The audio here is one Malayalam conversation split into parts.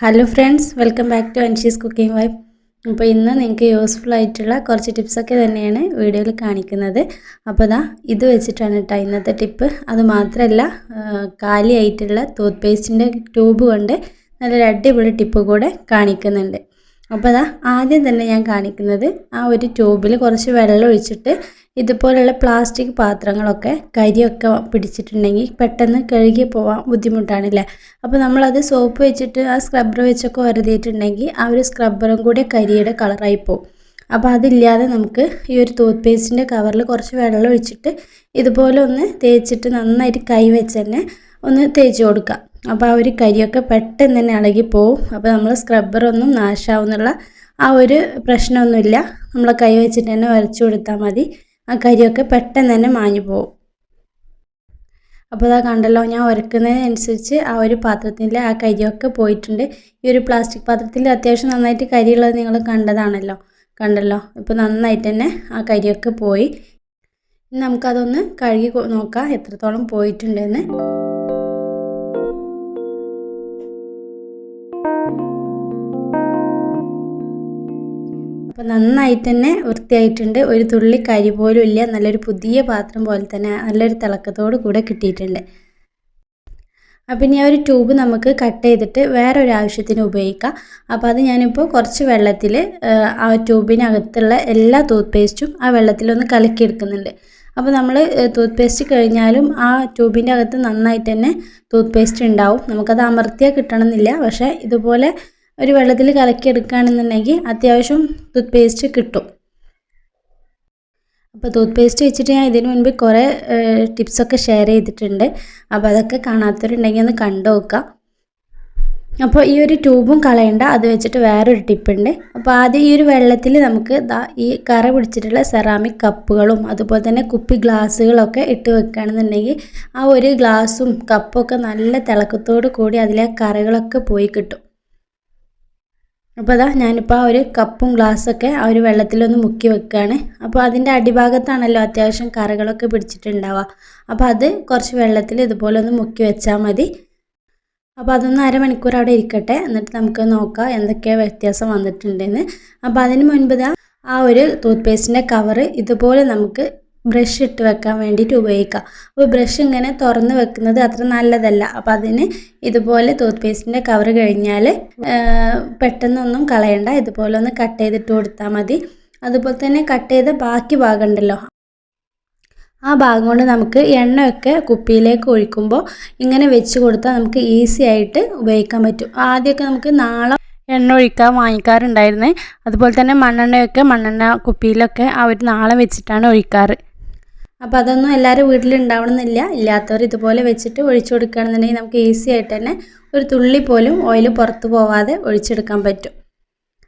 Hello friends welcome back to Anshi's cooking vibe അപ്പോൾ ഇന്ന് നിങ്ങൾക്ക് യൂസ്ഫുൾ ആയിട്ടുള്ള കുറച്ച് ടിപ്സൊക്കെ തന്നെയാണ് വീഡിയോയിൽ കാണിക്കുന്നത്. അപ്പോൾ ഇതാ ഇത് വെച്ചിട്ടാണ് കേട്ടോ ഇന്നത്തെ ടിപ്പ് അത് മാത്രമല്ല കാലിയായിട്ടുള്ള ടൂത്ത് പേസ്റ്റിന്റെ ട്യൂബ് കൊണ്ട് നല്ലൊരു അടിപൊളി ടിപ്പ് കൂടെ കാണിക്കുന്നുണ്ട്. അപ്പോൾ അതാ ആദ്യം തന്നെ ഞാൻ കാണിക്കുന്നത് ആ ഒരു ട്യൂബിൽ കുറച്ച് വെള്ളം ഒഴിച്ചിട്ട് ഇതുപോലുള്ള പ്ലാസ്റ്റിക് പാത്രങ്ങളൊക്കെ കരിയൊക്കെ പിടിച്ചിട്ടുണ്ടെങ്കിൽ പെട്ടെന്ന് കഴുകി പോകാൻ ബുദ്ധിമുട്ടാണല്ലേ? അപ്പോൾ നമ്മളത് സോപ്പ് വെച്ചിട്ട് ആ സ്ക്രബ്ബർ വെച്ചൊക്കെ വരതിയിട്ടുണ്ടെങ്കിൽ ആ ഒരു സ്ക്രബ്ബറും കൂടി കരിയുടെ കളറായി പോകും അപ്പോൾ അതില്ലാതെ നമുക്ക് ഈ ഒരു ടൂത്ത് പേസ്റ്റിന്റെ കവറിൽ കുറച്ച് വെള്ളം ഒഴിച്ചിട്ട് ഇതുപോലെ ഒന്ന് തേച്ചിട്ട് നന്നായിട്ട് കൈ വെച്ച് തന്നെ ഒന്ന് തേച്ച് കൊടുക്കുക അപ്പോൾ ആ ഒരു കരിയൊക്കെ പെട്ടെന്ന് തന്നെ ഇളകി പോവും അപ്പോൾ നമ്മൾ സ്ക്രബ്ബറൊന്നും നാശാവുന്നുള്ള ആ ഒരു പ്രശ്നമൊന്നുമില്ല. നമ്മൾ കൈ വെച്ചിട്ട് തന്നെ വരച്ചു കൊടുത്താൽ മതി. ആ കരിയൊക്കെ പെട്ടെന്ന് തന്നെ മാഞ്ഞു പോവും. അപ്പോൾ അതാ കണ്ടല്ലോ ഞാൻ ഉരക്കുന്നതിനനുസരിച്ച് ആ ഒരു പാത്രത്തിൽ ആ കരിയൊക്കെ പോയിട്ടുണ്ട്. ഈ ഒരു പ്ലാസ്റ്റിക് പാത്രത്തിൽ അത്യാവശ്യം നന്നായിട്ട് കരിയുള്ളത് നിങ്ങൾ കണ്ടതാണല്ലോ. കണ്ടല്ലോ? ഇപ്പോൾ നന്നായിട്ട് തന്നെ ആ കരിയൊക്കെ പോയി. നമുക്കതൊന്ന് കഴുകി നോക്കാം എത്രത്തോളം പോയിട്ടുണ്ടെന്ന്. അപ്പോൾ നന്നായിട്ട് തന്നെ വൃത്തിയായിട്ടുണ്ട്. ഒരു തുള്ളി കരി പോലും ഇല്ല. നല്ലൊരു പുതിയ പാത്രം പോലെ തന്നെ നല്ലൊരു തിളക്കത്തോട് കൂടെ കിട്ടിയിട്ടുണ്ട്. അപ്പം ഇനി ആ ഒരു ട്യൂബ് നമുക്ക് കട്ട് ചെയ്തിട്ട് വേറെ ഒരു ആവശ്യത്തിന് ഉപയോഗിക്കാം. അപ്പോൾ അത് ഞാനിപ്പോൾ കുറച്ച് വെള്ളത്തിൽ ആ ട്യൂബിനകത്തുള്ള എല്ലാ ടൂത്ത് പേസ്റ്റും ആ വെള്ളത്തിലൊന്ന് കലക്കിയെടുക്കുന്നുണ്ട്. അപ്പോൾ നമ്മൾ ടൂത്ത് പേസ്റ്റ് കഴിഞ്ഞാലും ആ ട്യൂബിന്റെ അകത്ത് നന്നായിട്ട് തന്നെ ടൂത്ത് പേസ്റ്റ് ഉണ്ടാവും. നമുക്കത് അമർത്തിയാൽ കിട്ടണമെന്നില്ല. പക്ഷേ ഇതുപോലെ ഒരു വെള്ളത്തിൽ കലക്കി എടുക്കുകയാണെന്നുണ്ടെങ്കിൽ അത്യാവശ്യം ടൂത്ത് പേസ്റ്റ് കിട്ടും. അപ്പോൾ ടൂത്ത് പേസ്റ്റ് വെച്ചിട്ട് ഞാൻ ഇതിനു മുൻപ് കുറേ ടിപ്സൊക്കെ ഷെയർ ചെയ്തിട്ടുണ്ട്. അപ്പോൾ അതൊക്കെ കാണാത്തവരുണ്ടെങ്കിൽ ഒന്ന് കണ്ടു നോക്കാം അപ്പോൾ ഈ ഒരു ട്യൂബും കളയണ്ട അത് വെച്ചിട്ട് വേറൊരു ടിപ്പുണ്ട്. അപ്പോൾ ആദ്യം ഈ ഒരു വെള്ളത്തിൽ നമുക്ക് ഈ കറ പിടിച്ചിട്ടുള്ള സെറാമിക് കപ്പുകളും അതുപോലെ തന്നെ കുപ്പി ഗ്ലാസ്സുകളൊക്കെ ഇട്ട് വെക്കുകയാണെന്നുണ്ടെങ്കിൽ ആ ഒരു ഗ്ലാസും കപ്പൊക്കെ നല്ല തിളക്കത്തോടു കൂടി അതിലെ കറകളൊക്കെ പോയി കിട്ടും. അപ്പോൾ അതാ ഞാനിപ്പോൾ ആ ഒരു കപ്പും ഗ്ലാസ്സൊക്കെ ആ ഒരു വെള്ളത്തിലൊന്ന് മുക്കി വെക്കുകയാണ് അപ്പോൾ അതിന്റെ അടിഭാഗത്താണല്ലോ അത്യാവശ്യം കറകളൊക്കെ പിടിച്ചിട്ടുണ്ടാവുക. അപ്പോൾ അത് കുറച്ച് വെള്ളത്തിൽ ഇതുപോലെ ഒന്ന് മുക്കി വെച്ചാൽ മതി. അപ്പോൾ അതൊന്ന് അരമണിക്കൂർ അവിടെ ഇരിക്കട്ടെ. എന്നിട്ട് നമുക്ക് നോക്കാം എന്തൊക്കെയാണ് വ്യത്യാസം വന്നിട്ടുണ്ടെന്ന്. അപ്പോൾ അതിന് മുൻപ് ആ ഒരു ടൂത്ത് പേസ്റ്റിന്റെ കവറ് ഇതുപോലെ നമുക്ക് ബ്രഷ് ഇട്ട് വെക്കാൻ വേണ്ടിയിട്ട് ഉപയോഗിക്കാം. അപ്പോൾ ബ്രഷ് ഇങ്ങനെ തുറന്ന് വെക്കുന്നത് അത്ര നല്ലതല്ല. അപ്പോൾ അതിന് ഇതുപോലെ ടൂത്ത് പേസ്റ്റിന്റെ കവർ കഴിഞ്ഞാൽ പെട്ടെന്നൊന്നും കളയണ്ട. ഇതുപോലെ ഒന്ന് കട്ട് ചെയ്തിട്ട് കൊടുത്താൽ മതി. അതുപോലെ തന്നെ കട്ട് ചെയ്ത ബാക്കി ഭാഗം ഉണ്ടല്ലോ ആ ഭാഗം കൊണ്ട് നമുക്ക് എണ്ണയൊക്കെ കുപ്പിയിലേക്ക് ഒഴിക്കുമ്പോൾ ഇങ്ങനെ വെച്ച് കൊടുത്താൽ നമുക്ക് ഈസി ആയിട്ട് ഉപയോഗിക്കാൻ പറ്റും. ആദ്യമൊക്കെ നമുക്ക് നാളെ എണ്ണ ഒഴിക്കാൻ വാങ്ങിക്കാറുണ്ടായിരുന്നു. അതുപോലെ തന്നെ മണ്ണെണ്ണയൊക്കെ മണ്ണെണ്ണ കുപ്പിയിലൊക്കെ അവർ നാളെ വെച്ചിട്ടാണ് ഒഴിക്കാറ്. അപ്പോൾ അതൊന്നും എല്ലാവരും വീട്ടിലുണ്ടാവണമെന്നില്ല. ഇല്ലാത്തവർ ഇതുപോലെ വെച്ചിട്ട് ഒഴിച്ചു കൊടുക്കുകയാണെന്നുണ്ടെങ്കിൽ നമുക്ക് ഈസി ആയിട്ട് തന്നെ ഒരു തുള്ളി പോലും ഓയിൽ പുറത്ത് പോവാതെ ഒഴിച്ചെടുക്കാൻ പറ്റും.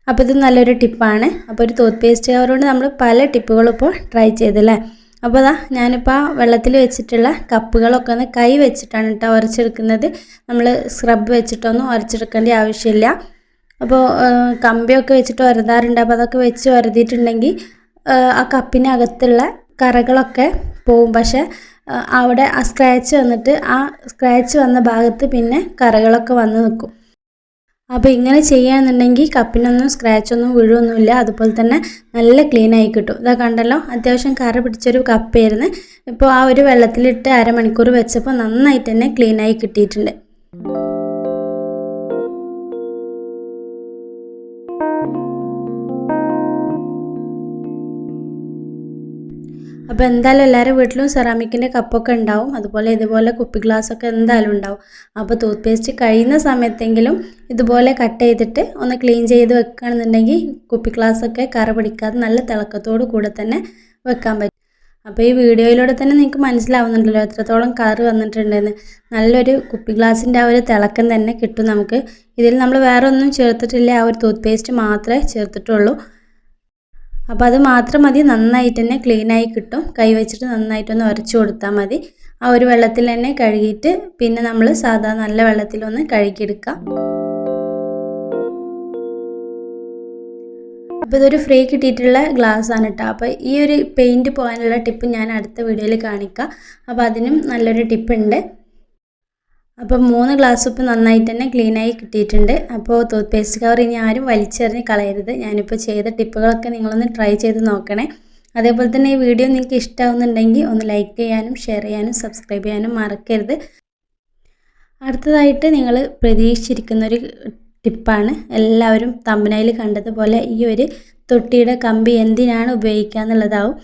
അപ്പോൾ ഇത് നല്ലൊരു ടിപ്പാണ്. അപ്പോൾ ഒരു ടൂത്ത് പേസ്റ്റ് കവറുകൊണ്ട് നമ്മൾ പല ടിപ്പുകളും ഇപ്പോൾ ട്രൈ ചെയ്തല്ലേ? അപ്പോൾ അതാ ഞാനിപ്പോൾ വെള്ളത്തിൽ വെച്ചിട്ടുള്ള കപ്പുകളൊക്കെ ഒന്ന് കൈ വെച്ചിട്ടാണ് കേട്ടോ ഉരച്ചെടുക്കുന്നത് നമ്മൾ സ്ക്രബ് വെച്ചിട്ടൊന്നും ഉരച്ചെടുക്കേണ്ട ആവശ്യമില്ല. അപ്പോൾ കമ്പിയൊക്കെ വെച്ചിട്ട് ഉരതാറുണ്ട് അപ്പോൾ അതൊക്കെ വെച്ച് ഉരതിയിട്ടുണ്ടെങ്കിൽ ആ കപ്പിനകത്തുള്ള കറകളൊക്കെ പോവും. പക്ഷെ അവിടെ ആ സ്ക്രാച്ച് വന്നിട്ട് ആ സ്ക്രാച്ച് വന്ന ഭാഗത്ത് പിന്നെ കറകളൊക്കെ വന്ന് നിൽക്കും അപ്പോൾ ഇങ്ങനെ ചെയ്യുകയാണെന്നുണ്ടെങ്കിൽ കപ്പിനൊന്നും സ്ക്രാച്ചൊന്നും വീഴുമൊന്നുമില്ല അതുപോലെ തന്നെ നല്ല ക്ലീൻ ആയി കിട്ടും. ഇതാ കണ്ടല്ലോ? അത്യാവശ്യം കറ പിടിച്ചൊരു കപ്പായിരുന്നു. ഇപ്പോൾ ആ ഒരു വെള്ളത്തിലിട്ട് അരമണിക്കൂർ വെച്ചപ്പോൾ നന്നായിട്ട് തന്നെ ക്ലീൻ ആയി കിട്ടിയിട്ടുണ്ട്. അപ്പോൾ എന്തായാലും എല്ലാവരും വീട്ടിലും സെറാമിക്കിന്റെ കപ്പൊക്കെ ഉണ്ടാവും. അതുപോലെ ഇതുപോലെ കുപ്പി ഗ്ലാസ്സൊക്കെ എന്തായാലും ഉണ്ടാവും. അപ്പോൾ ടൂത്ത് പേസ്റ്റ് കഴിയുന്ന സമയത്തെങ്കിലും ഇതുപോലെ കട്ട് ചെയ്തിട്ട് ഒന്ന് ക്ലീൻ ചെയ്ത് വെക്കുകയാണെന്നുണ്ടെങ്കിൽ കുപ്പി ഗ്ലാസ്സൊക്കെ കറ പിടിക്കാതെ നല്ല തിളക്കത്തോടു കൂടെ തന്നെ വെക്കാൻ പറ്റും. അപ്പോൾ ഈ വീഡിയോയിലൂടെ തന്നെ നിങ്ങൾക്ക് മനസ്സിലാവുന്നുണ്ടല്ലോ എത്രത്തോളം കളർ വന്നിട്ടുണ്ടെന്ന്. നല്ലൊരു കുപ്പി ഗ്ലാസിന്റെ ആ ഒരു തിളക്കം തന്നെ കിട്ടും നമുക്ക്. ഇതിൽ നമ്മൾ വേറെ ഒന്നും ചേർത്തിട്ടില്ല. ആ ഒരു ടൂത്ത് പേസ്റ്റ് മാത്രമേ ചേർത്തിട്ടുള്ളൂ. അപ്പോൾ അത് മാത്രം മതി നന്നായിട്ട് തന്നെ ക്ലീനായി കിട്ടും. കൈ വെച്ചിട്ട് നന്നായിട്ടൊന്ന് ഉരച്ചു കൊടുത്താൽ മതി. ആ ഒരു വെള്ളത്തിൽ തന്നെ കഴുകിയിട്ട് പിന്നെ നമ്മൾ സാധാ നല്ല വെള്ളത്തിലൊന്ന് കഴുകിയെടുക്കാം അപ്പോൾ ഇതൊരു ഫ്രീ കിട്ടിയിട്ടുള്ള ഗ്ലാസ് ആണ് കേട്ടോ. അപ്പോൾ ഈ ഒരു പെയിന്റ് പോകാനുള്ള ടിപ്പ് ഞാൻ അടുത്ത വീഡിയോയിൽ കാണിക്കാം. അപ്പോൾ അതിനും നല്ലൊരു ടിപ്പ് ഉണ്ട്. അപ്പോൾ മൂന്ന് ഗ്ലാസ് ഉപ്പ് നന്നായിട്ട് തന്നെ ക്ലീനായി കിട്ടിയിട്ടുണ്ട്. അപ്പോൾ ടൂത്ത് പേസ്റ്റ് കവർ ഇനി ആരും വലിച്ചെറിഞ്ഞ് കളയരുത്. ഞാനിപ്പോൾ ചെയ്ത ടിപ്പുകളൊക്കെ നിങ്ങളൊന്ന് ട്രൈ ചെയ്ത് നോക്കണേ. അതേപോലെ തന്നെ ഈ വീഡിയോ നിങ്ങൾക്ക് ഇഷ്ടമാവുന്നുണ്ടെങ്കിൽ ഒന്ന് ലൈക്ക് ചെയ്യാനും ഷെയർ ചെയ്യാനും സബ്സ്ക്രൈബ് ചെയ്യാനും മറക്കരുത്. അടുത്തതായിട്ട് നിങ്ങൾ പ്രതീക്ഷിച്ചിരിക്കുന്നൊരു ടിപ്പാണ് എല്ലാവരും തമ്പനയിൽ കണ്ടതുപോലെ ഈ ഒരു തൊട്ടിയുടെ കമ്പി എന്തിനാണ് ഉപയോഗിക്കുക എന്നുള്ളതാവും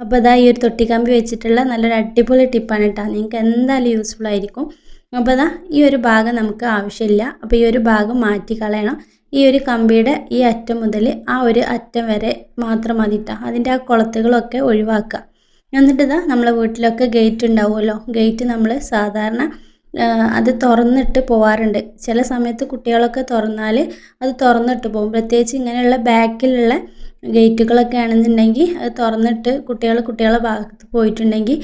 അപ്പോൾ അതാ ഈ ഒരു തൊട്ടി കമ്പി വെച്ചിട്ടുള്ള നല്ലൊരു അടിപൊളി ടിപ്പാണ് കേട്ടോ നിങ്ങൾക്ക് എന്തായാലും യൂസ്ഫുൾ ആയിരിക്കും. അപ്പോൾ ദാ ഈ ഒരു ഭാഗം നമുക്ക് ആവശ്യമില്ല. അപ്പോൾ ഈ ഒരു ഭാഗം മാറ്റി കളയണം. ഈ ഒരു കമ്പിയുടെ ഈ അറ്റം മുതൽ ആ ഒരു അറ്റം വരെ മാത്രം മതി കേട്ടോ അതിന്റെ ആ കുളത്തുകളൊക്കെ ഒഴിവാക്കുക. എന്നിട്ട് നമ്മളെ വീട്ടിലൊക്കെ ഗേറ്റ് ഉണ്ടാവുമല്ലോ. ഗേറ്റ് നമ്മൾ സാധാരണ അത് തുറന്നിട്ട് പോവാറുണ്ട്. ചില സമയത്ത് കുട്ടികളൊക്കെ തുറന്നാൽ അത് തുറന്നിട്ട് പോകും. പ്രത്യേകിച്ച് ഇങ്ങനെയുള്ള ബാക്കിലുള്ള ഗേറ്റുകളൊക്കെ ആണെന്നുണ്ടെങ്കിൽ അത് തുറന്നിട്ട് കുട്ടികൾ കുട്ടികളെ ഭാഗത്ത് പോയിട്ടുണ്ടെങ്കിൽ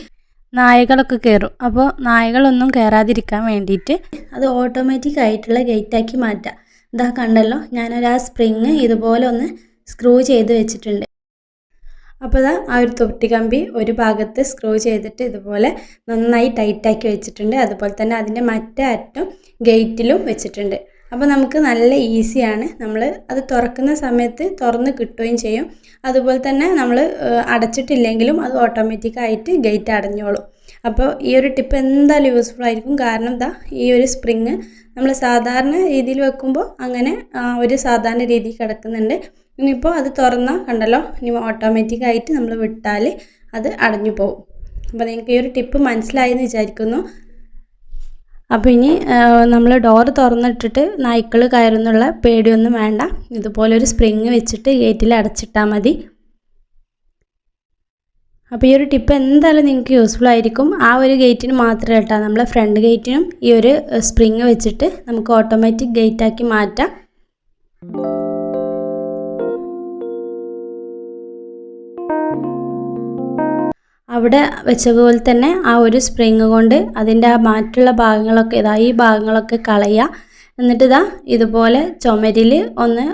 നായകളൊക്കെ കയറും അപ്പോൾ നായകളൊന്നും കയറാതിരിക്കാൻ വേണ്ടിയിട്ട് അത് ഓട്ടോമാറ്റിക് ആയിട്ടുള്ള ഗേറ്റാക്കി മാറ്റാം. ഇതാ കണ്ടല്ലോ ഞാനൊരു ആ സ്പ്രിങ് ഇതുപോലെ ഒന്ന് സ്ക്രൂ ചെയ്ത് വെച്ചിട്ടുണ്ട്. അപ്പോൾ ഇതാ ആ ഒരു തൊട്ടി കമ്പി ഒരു ഭാഗത്ത് സ്ക്രൂ ചെയ്തിട്ട് ഇതുപോലെ നന്നായി ടൈറ്റാക്കി വെച്ചിട്ടുണ്ട്. അതുപോലെ തന്നെ അതിന്റെ മറ്റേ അറ്റം ഗേറ്റിലും വെച്ചിട്ടുണ്ട്. അപ്പോൾ നമുക്ക് നല്ല ഈസിയാണ് നമ്മൾ അത് തുറക്കുന്ന സമയത്ത് തുറന്ന് കിട്ടുകയും ചെയ്യും. അതുപോലെ തന്നെ നമ്മൾ അടച്ചിട്ടില്ലെങ്കിലും അത് ഓട്ടോമാറ്റിക്കായിട്ട് ഗേറ്റ് അടഞ്ഞോളും. അപ്പോൾ ഈ ഒരു ടിപ്പ് എന്തായാലും യൂസ്ഫുൾ ആയിരിക്കും. കാരണം എന്താ ഈ ഒരു സ്പ്രിങ് നമ്മൾ സാധാരണ രീതിയിൽ വെക്കുമ്പോൾ അങ്ങനെ ഒരു സാധാരണ രീതിയിൽ കിടക്കുന്നുണ്ട്. ഇനിയിപ്പോൾ അത് തുറന്ന കണ്ടല്ലോ ഇനി ഓട്ടോമാറ്റിക്കായിട്ട് നമ്മൾ വിട്ടാൽ അത് അടഞ്ഞു പോകും. അപ്പോൾ നിങ്ങൾക്ക് ഈ ഒരു ടിപ്പ് മനസ്സിലായെന്ന് വിചാരിക്കുന്നു. അപ്പോൾ ഇനി നമ്മൾ ഡോർ തുറന്നിട്ടിട്ട് നായ്ക്കൾ കയറുന്നുള്ള പേടിയൊന്നും വേണ്ട. ഇതുപോലൊരു സ്പ്രിങ് വെച്ചിട്ട് ഗേറ്റിൽ അടച്ചിട്ടാൽ മതി. അപ്പോൾ ഈ ഒരു ടിപ്പ് എന്തായാലും നിങ്ങൾക്ക് യൂസ്ഫുൾ ആയിരിക്കും. ആ ഒരു ഗേറ്റിന് മാത്രമേ കേട്ടോ. നമ്മളെ ഫ്രണ്ട് ഗേറ്റിനും ഈ ഒരു സ്പ്രിങ് വെച്ചിട്ട് നമുക്ക് ഓട്ടോമാറ്റിക് ഗേറ്റാക്കി മാറ്റാം. അവിടെ വെച്ചതുപോലെ തന്നെ ആ ഒരു സ്പ്രിങ് കൊണ്ട് അതിന്റെ ആ മറ്റുള്ള ഭാഗങ്ങളൊക്കെ ഇതാ ഈ ഭാഗങ്ങളൊക്കെ കളയുക. എന്നിട്ട് ഇതാ ഇതുപോലെ ചുമരിൽ ഒന്ന്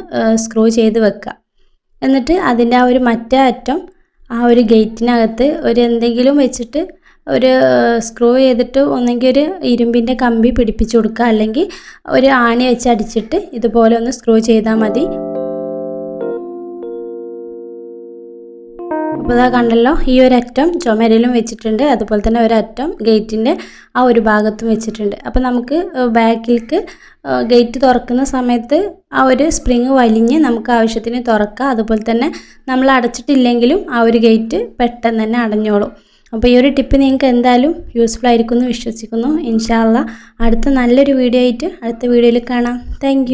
സ്ക്രൂ ചെയ്ത് വെക്കുക. എന്നിട്ട് അതിന്റെ ആ ഒരു മറ്റേ അറ്റം ആ ഒരു ഗേറ്റിനകത്ത് ഒരു എന്തെങ്കിലും വെച്ചിട്ട് ഒരു സ്ക്രൂ ചെയ്തിട്ട് ഒന്നെങ്കിൽ ഒരു ഇരുമ്പിന്റെ കമ്പി പിടിപ്പിച്ച് കൊടുക്കുക. അല്ലെങ്കിൽ ഒരു ആണി വെച്ച് അടിച്ചിട്ട് ഇതുപോലെ ഒന്ന് സ്ക്രൂ ചെയ്താൽ മതി. അപ്പോൾ കണ്ടല്ലോ ഈ ഒരു അറ്റം ചുമരിലും വെച്ചിട്ടുണ്ട് അതുപോലെ തന്നെ ഒരറ്റം ഗേറ്റിന്റെ ആ ഒരു ഭാഗത്തും വെച്ചിട്ടുണ്ട്. അപ്പോൾ നമുക്ക് ബാക്കിലേക്ക് ഗേറ്റ് തുറക്കുന്ന സമയത്ത് ആ ഒരു സ്പ്രിങ് വലിഞ്ഞ് നമുക്ക് ആവശ്യത്തിന് തുറക്കാം. അതുപോലെ തന്നെ നമ്മൾ അടച്ചിട്ടില്ലെങ്കിലും ആ ഒരു ഗേറ്റ് പെട്ടെന്ന് തന്നെ അടഞ്ഞോളും. അപ്പോൾ ഈ ഒരു ടിപ്പ് നിങ്ങൾക്ക് എന്തായാലും യൂസ്ഫുൾ ആയിരിക്കും എന്ന് വിശ്വസിക്കുന്നു. ഇൻഷാല്ല അടുത്ത നല്ലൊരു വീഡിയോ ആയിട്ട് അടുത്ത വീഡിയോയിൽ കാണാം. താങ്ക്